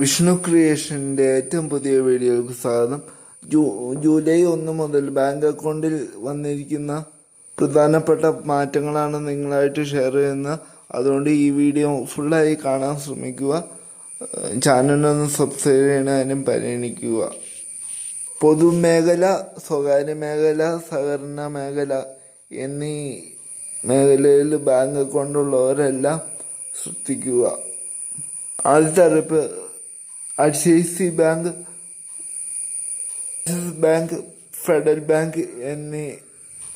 വിഷ്ണു ക്രിയേഷന്റെ ഏറ്റവും പുതിയ വീഡിയോയ്ക്ക് സ്വാഗതം. ജൂ ജൂലൈ ഒന്ന് മുതൽ ബാങ്ക് അക്കൗണ്ടിൽ വന്നിരിക്കുന്ന പ്രധാനപ്പെട്ട മാറ്റങ്ങളാണ് നിങ്ങളായിട്ട് ഷെയർ ചെയ്യുന്നത്. അതുകൊണ്ട് ഈ വീഡിയോ ഫുള്ളായി കാണാൻ ശ്രമിക്കുക. ചാനലൊന്ന് സബ്സ്ക്രൈബ് ചെയ്യണതിനും പരിഗണിക്കുക. പൊതുമേഖല സ്വകാര്യ മേഖല സഹകരണ മേഖല എന്നീ മേഖലയിൽ ബാങ്ക് അക്കൗണ്ടുള്ളവരെല്ലാം ശ്രദ്ധിക്കുക. ആദ്യത്തെ അറിയിപ്പ് I C I C bank bank Federal bank എന്നീ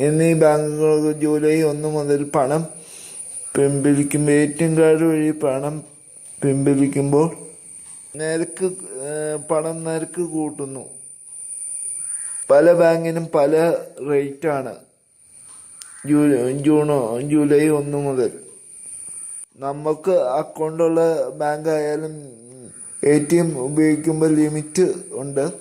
എന്നീ ബാങ്കുകൾക്ക് ജൂലൈ ഒന്ന് മുതൽ പണം പിൻവലിക്കുമ്പോൾ എ ടി എം കാർഡ് വഴി പണം പിൻവലിക്കുമ്പോൾ നിരക്ക് പണം നിരക്ക് കൂട്ടുന്നു. പല ബാങ്കിനും പല റേറ്റാണ്. ജൂലൈ ജൂൺ ജൂലൈ ഒന്ന് മുതൽ. നമുക്ക് അക്കൗണ്ടുള്ള ബാങ്ക് ആയാലും എ ടി എം ഉപയോഗിക്കുമ്പോൾ ലിമിറ്റ് ഉണ്ട്.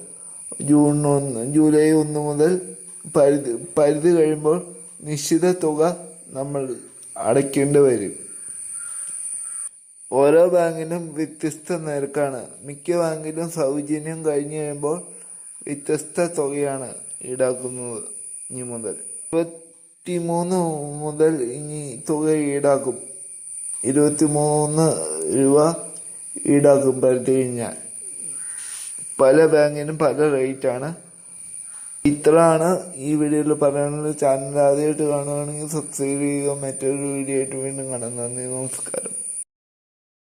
ജൂൺ ഒന്ന് ജൂലൈ ഒന്ന് മുതൽ പരിധി പരിധി കഴിയുമ്പോൾ നിശ്ചിത തുക നമ്മൾ അടയ്ക്കേണ്ടി വരും. ഓരോ ബാങ്കിനും വ്യത്യസ്ത നിരക്കാണ്. മിക്ക ബാങ്കിലും സൗജന്യം കഴിഞ്ഞു കഴിയുമ്പോൾ വ്യത്യസ്ത തുകയാണ് ഈടാക്കുന്നത് ഇനി മുതൽ. ഇരുപത്തി മൂന്ന് മുതൽ ഇനി തുക ഈടാക്കും. ഇരുപത്തി മൂന്ന് രൂപ ഈടാക്കും ഞാൻ. പല ബാങ്കിനും പല റേറ്റാണ്. ഇത്രയാണ് ഈ വീഡിയോയിൽ പറയാനുള്ളത് ചാനൽ ആദ്യമായിട്ട് കാണുകയാണെങ്കിൽ സബ്സ്ക്രൈബ് ചെയ്യുക. മറ്റൊരു വീഡിയോ ആയിട്ട് വീണ്ടും കാണാം. നന്ദി നമസ്കാരം.